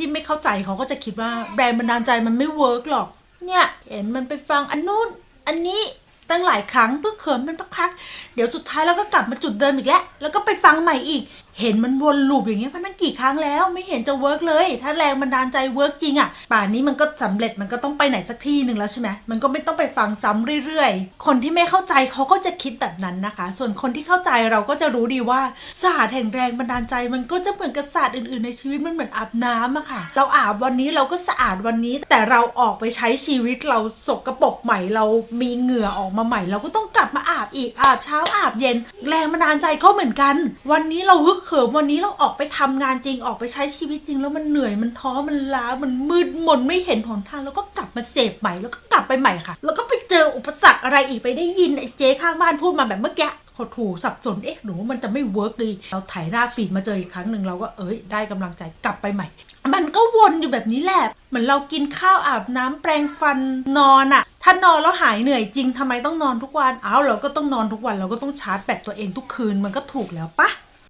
ที่ไม่เข้าใจเขาก็จะคิดว่าแรงบันดาลใจมันไม่เวิร์กหรอก เนี่ยเห็นมันไปฟังอันนู้นอันนี้ตั้งหลายครั้งเพื่อเขิมมันพักพักๆเดี๋ยวสุดท้ายเราก็กลับมาจุดเดิมอีกแล้ว แล้วก็ไปฟังใหม่อีกเห็นมันวนลูปอย่างเงี้ยมาตั้งกี่ครั้งแล้วไม่เห็นจะเวิร์กเลย ถ้าแรงบันดาลใจเวิร์กจริงอะป่านนี้มันก็สำเร็จมันก็ต้องไปไหนสักที่หนึ่งแล้วใช่ไหมมันก็ไม่ต้องไปฟังซ้ำเรื่อยๆ คนที่ไม่เข้าใจเขาก็จะคิดแบบนั้นนะคะ ส่วนคนที่เข้าใจเราก็จะรู้ดีว่าศาสตร์แห่งแรงบันดาลใจมันก็จะเหมือนกับศาสตร์อื่นๆ ในชีวิตมันเหมือนอาบน้ำอะค่ะ เราอาบวันนี้เราก็สะอาดวันนี้ แต่เราออกไปใช้ชีวิตเราสกรปรกใหม่เรามีเหงื่อออกมาใหม่ เราก็ต้อง บมาอาบอีกอาบเช้าอาบเย็น แรงบันดาลใจก็เหมือนกัน วันนี้เราฮึกเหิมวันนี้เราออกไปทำงานจริงออกไปใช้ชีวิตจริง แล้วมันเหนื่อยมันท้อมันล้ามันมืดมนไม่เห็นหนทางแล้วก็กลับมาเสพใหม่แล้วก็กลับไปใหม่ค่ะ แล้วก็ไปเจออุปสรรคอะไรอีกไปได้ยินไอ้เจ๊ข้างบ้านพูดมาแบบเมื่อกี้หดหูสับสน เอ๊ะ หนูมันจะไม่เวิร์กดีเราถ่ายหน้าฟีดมาเจออีกครั้งหนึ่งเราก็เอ้ย ได้กำลังใจกลับไปใหม่ มันก็วนอยู่แบบนี้แหละ เหมือนเรากินข้าวอาบน้ำแปรงฟันนอนอะ ถ้านอนแล้วหายเหนื่อยจริงทำไมต้องนอนทุกวันอ้าวเราก็ต้องนอนทุกวัน เราก็ต้องชาร์จแบตตัวเองทุกคืนมันก็ถูกแล้วปะ